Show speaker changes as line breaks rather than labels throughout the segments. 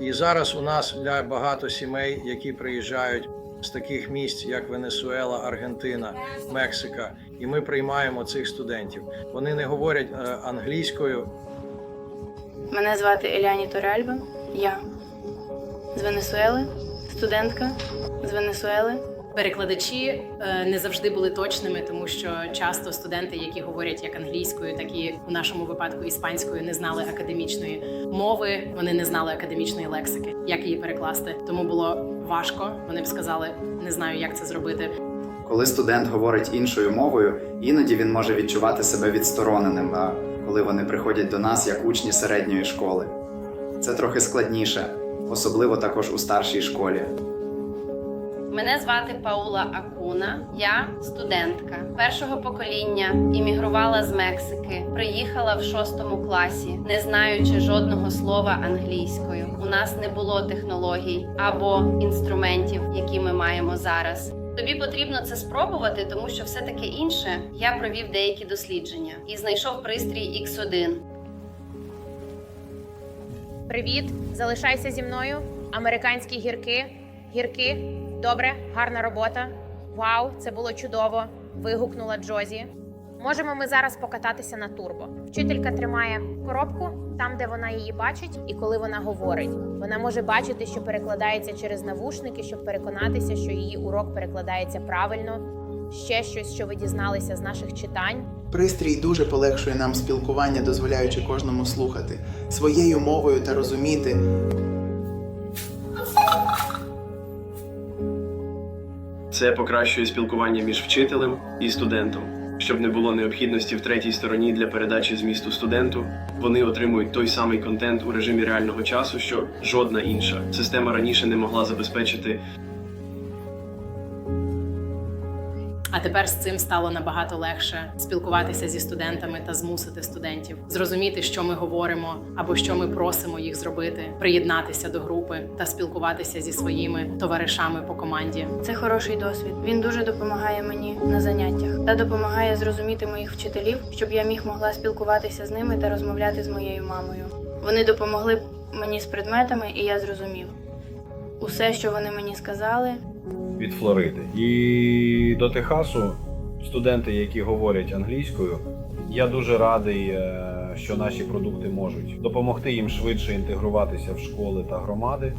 І зараз у нас для багато сімей, які приїжджають з таких місць, як Венесуела, Аргентина, Мексика, і ми приймаємо цих студентів. Вони не говорять е, англійською,
Мене звати Еляні Торельба. Я з Венесуели, студентка з Венесуели.
Перекладачі е, не завжди були точними, тому що часто студенти, які говорять як англійською, так і у нашому випадку іспанською, не знали академічної мови, вони не знали академічної лексики, як її перекласти. Тому було важко. Вони б сказали, не знаю, як це зробити.
Коли студент говорить іншою мовою, іноді він може відчувати себе відстороненим, коли вони приходять до нас як учні середньої школи. Це трохи складніше, особливо також у старшій школі.
Мене звати Паула Акуна. Я студентка першого покоління, іммігрувала з Мексики, приїхала в шостому класі, не знаючи жодного слова англійською. У нас не було технологій або інструментів, які ми маємо зараз. Тобі потрібно це спробувати, тому що все таки інше. Я провів деякі дослідження і знайшов пристрій X1.
Привіт, залишайся зі мною. Американські гірки. Гірки. Добре, гарна робота. Вау, це було чудово. Вигукнула Джозі. Можемо ми зараз покататися на турбо. Вчителька тримає коробку там, де вона її бачить, і коли вона говорить, вона може бачити, що перекладається через навушники, щоб переконатися, що її урок перекладається правильно. Ще щось, що ви дізналися з наших читань.
Пристрій дуже полегшує нам спілкування, дозволяючи кожному слухати своєю мовою та розуміти.
Це покращує спілкування між вчителем і студентом. Щоб не було необхідності в третій стороні для передачі змісту студенту, вони отримують той самий контент у режимі реального часу, що жодна інша система раніше не могла забезпечити
А тепер з цим стало набагато легше спілкуватися зі студентами та змусити студентів зрозуміти, що ми говоримо або що ми просимо їх зробити, приєднатися до групи та спілкуватися зі своїми товаришами по команді.
Це хороший досвід. Він дуже допомагає мені на заняттях та допомагає зрозуміти моїх вчителів, щоб я міг могла спілкуватися з ними та розмовляти з моєю мамою. Вони допомогли мені з предметами, і я зрозумів. Усе, що вони мені сказали,
від Флориди. І до Техасу студенти, які говорять англійською, я дуже радий, е, що наші продукти можуть допомогти їм швидше інтегруватися в школи та громади.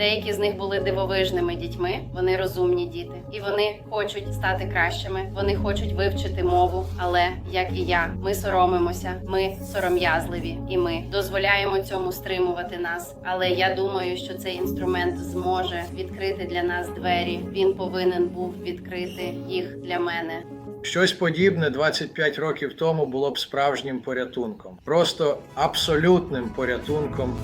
Деякі з них були дивовижними дітьми. Вони розумні діти, і вони хочуть стати кращими. Вони хочуть вивчити мову. Але як і я, ми соромимося, ми сором'язливі, і ми дозволяємо цьому стримувати нас. Але я думаю, що цей інструмент зможе відкрити для нас двері. Він повинен був відкрити їх для мене.
Щось подібне 25 років тому було б справжнім порятунком, просто абсолютним порятунком